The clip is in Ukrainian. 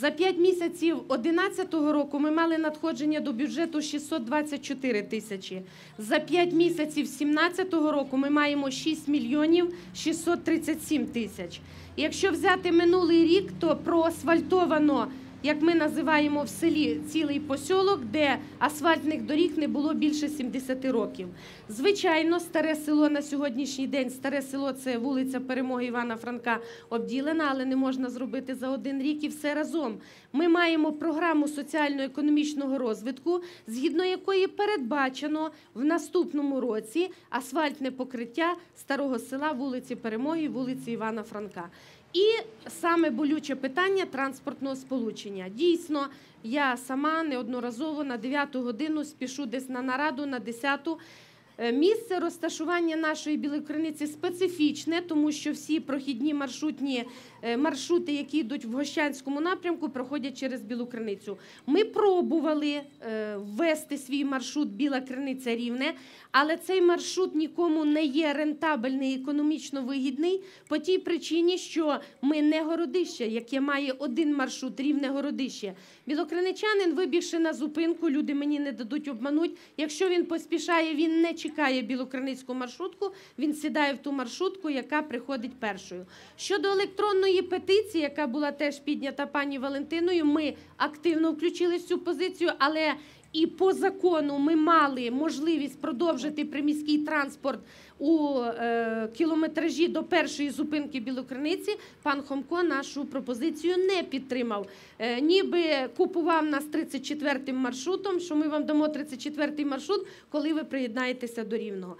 За 5 місяців 2011 року ми мали надходження до бюджету 624 тисячі. За 5 місяців 2017 року ми маємо 6 мільйонів 637 тисяч. Якщо взяти минулий рік, то проасфальтовано, як ми називаємо в селі, цілий посілок, де асфальтних доріг не було більше 70 років. Звичайно, старе село на сьогоднішній день, старе село це вулиця Перемоги Івана Франка обділена, але не можна зробити за один рік і все разом. Ми маємо програму соціально-економічного розвитку, згідно якої передбачено в наступному році асфальтне покриття старого села вулиці Перемоги, вулиці Івана Франка. І саме болюче питання транспортного сполучення. Дійсно, я сама неодноразово на 9 годину спішу десь на нараду на 10 Е, Місце розташування нашої білої криниці специфічне, тому що всі прохідні маршрутні е, маршрути, які йдуть в Гощанському напрямку, проходять через білу криницю. Ми пробували е, ввести свій маршрут Біла Криниця Рівне, але цей маршрут нікому не є рентабельний, економічно вигідний по тій причині, що ми не городище, яке має один маршрут, рівне городище. Білокриничанин, вибігши на зупинку, люди мені не дадуть обмануть. Якщо він поспішає, він не чекає білокриницьку маршрутку, він сідає в ту маршрутку, яка приходить першою. Щодо електронної петиції, яка була теж піднята пані Валентиною, ми активно включили цю позицію, але і по закону ми мали можливість продовжити приміський транспорт у е, кілометражі до першої зупинки Білокриниці. Пан Хомко нашу пропозицію не підтримав. Е, ніби купував нас 34-м маршрутом, що ми вам дамо 34-й маршрут, коли ви приєднаєтеся до Рівного.